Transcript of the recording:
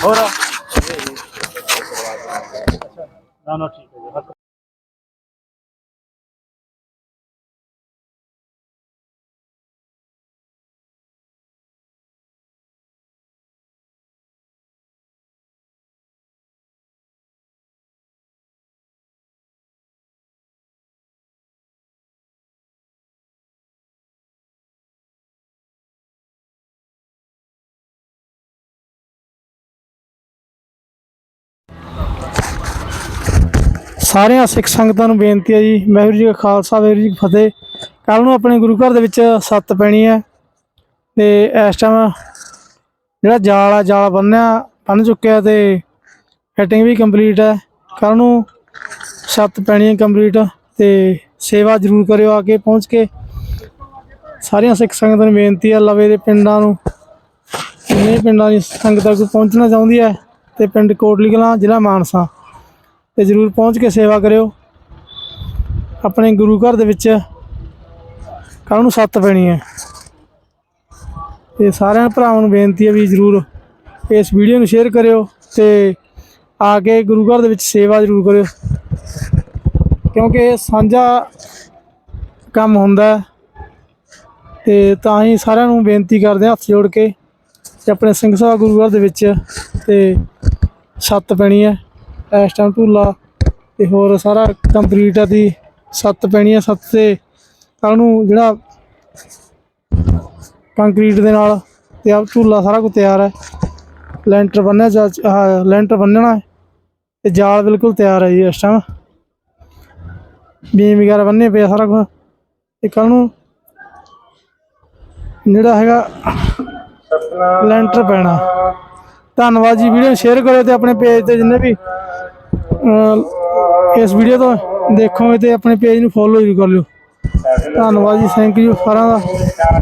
ਹੋਰ? ਨਾ ਨਾ ਠੀਕ ਹੈ ਜੀ ਸਾਰਿਆਂ ਸਿੱਖ ਸੰਗਤਾਂ ਨੂੰ ਬੇਨਤੀ ਹੈ ਜੀ, ਵਾਹਿਗੁਰੂ ਜੀ ਕਾ ਖਾਲਸਾ, ਵਾਹਿਗੁਰੂ ਜੀ ਕੀ ਫਤਿਹ। ਕੱਲ ਨੂੰ ਆਪਣੇ ਗੁਰੂ ਘਰ ਦੇ ਵਿੱਚ ਸੱਤ ਪੈਣੀ ਹੈ ਤੇ ਇਸ ਟਾਈਮ ਜਿਹੜਾ ਜਾਲ ਆ, ਜਾਲ ਬੰਨਿਆ ਬੰਨ ਚੁੱਕਿਆ ਤੇ ਫਿਟਿੰਗ ਵੀ ਕੰਪਲੀਟ ਹੈ। ਕੱਲ ਨੂੰ ਸੱਤ ਪੈਣੀ ਹੈ ਕੰਪਲੀਟ ਤੇ ਸੇਵਾ ਜ਼ਰੂਰ ਕਰਿਓ ਆ ਕੇ ਪਹੁੰਚ ਕੇ। ਸਾਰੀਆਂ ਸਿੱਖ ਸੰਗਤਾਂ ਨੂੰ ਬੇਨਤੀ ਹੈ, ਲਵੇ ਦੇ ਪਿੰਡਾਂ ਨੂੰ। ਜਿੰਨੇ ਪਿੰਡਾਂ ਦੀ ਸੰਗਤਾਂ ਕੋਈ ਪਹੁੰਚਣਾ ਚਾਹੁੰਦੀ ਹੈ ਤੇ ਪਿੰਡ ਕੋਟਲੀ ਕਲਾਂ ਜ਼ਿਲ੍ਹਾ ਮਾਨਸਾ। ਤੇ ਜਰੂਰ ਪਹੁੰਚ ਕੇ ਸੇਵਾ ਕਰਿਓ। ਆਪਣੇ ਗੁਰੂ ਘਰ ਦੇ ਵਿੱਚ ਕੱਲ ਨੂੰ ਸੱਤ ਪੈਣੀ ਹੈ। ਤੇ ਸਾਰਿਆਂ ਭਰਾਵਾਂ ਨੂੰ ਬੇਨਤੀ ਹੈ ਵੀ ਜਰੂਰ ਇਸ ਵੀਡੀਓ ਨੂੰ ਸ਼ੇਅਰ ਕਰਿਓ ਤੇ ਆ ਕੇ ਗੁਰੂ ਘਰ ਦੇ ਵਿੱਚ ਸੇਵਾ ਜਰੂਰ ਕਰਿਓ। ਕਿਉਂਕਿ ਇਹ ਸਾਂਝਾ ਕੰਮ ਹੁੰਦਾ ਹੈ ਤੇ ਤਾਂ ਹੀ ਸਾਰਿਆਂ ਨੂੰ ਬੇਨਤੀ ਕਰਦੇ ਹਾਂ ਹੱਥ ਜੋੜ ਕੇ ਤੇ ਆਪਣੇ ਸਿੰਘ ਸਾਹਿਬ ਗੁਰੂ ਘਰ ਦੇ ਵਿੱਚ ਤੇ ਸੱਤ ਪੈਣੀ ਹੈ। ਇਸ ਟਾਈਮ ਢੂਲਾ ਤੇ ਹੋਰ ਸਾਰਾ ਕੰਪਲੀਟ ਆ ਦੀ, ਸੱਤ ਪੈਣੀ ਆ ਸੱਤ ਤੇ। ਕੱਲ ਨੂੰ ਜਿਹੜਾ ਕੰਕਰੀਟ ਦੇ ਨਾਲ ਤੇ ਆ ਢੂਲਾ ਸਾਰਾ ਕੁਝ ਤਿਆਰ ਹੈ। ਲੈਂਟਰ ਬੰਨਿਆ ਜਾ, ਆਹ ਲੈਂਟਰ ਬੰਨਣਾ ਹੈ ਤੇ ਜਾਲ ਬਿਲਕੁਲ ਤਿਆਰ ਹੈ ਜੀ ਇਸ ਟਾਈਮ ਬੀਮ ਵਗੈਰਾ ਬੰਨੇ ਪਿਆ ਸਾਰਾ ਕੁਝ ਤੇ ਕੱਲ ਨੂੰ ਜਿਹੜਾ ਹੈਗਾ ਲੈਂਟਰ ਪੈਣਾ। ਧੰਨਵਾਦ ਜੀ, ਵੀਡੀਓ ਸ਼ੇਅਰ ਕਰਿਓ ਤੇ ਆਪਣੇ ਪੇਜ ਤੇ ਜਿੰਨੇ ਵੀ ਇਸ ਵੀਡੀਓ ਤੋਂ ਦੇਖੋਗੇ ਤੇ ਆਪਣੇ ਪੇਜ ਨੂੰ ਫੋਲੋ ਜ਼ਰੂਰ ਕਰ ਲਿਓ। ਧੰਨਵਾਦ ਜੀ ਥੈਂਕ ਯੂ ਸਾਰਿਆਂ ਦਾ।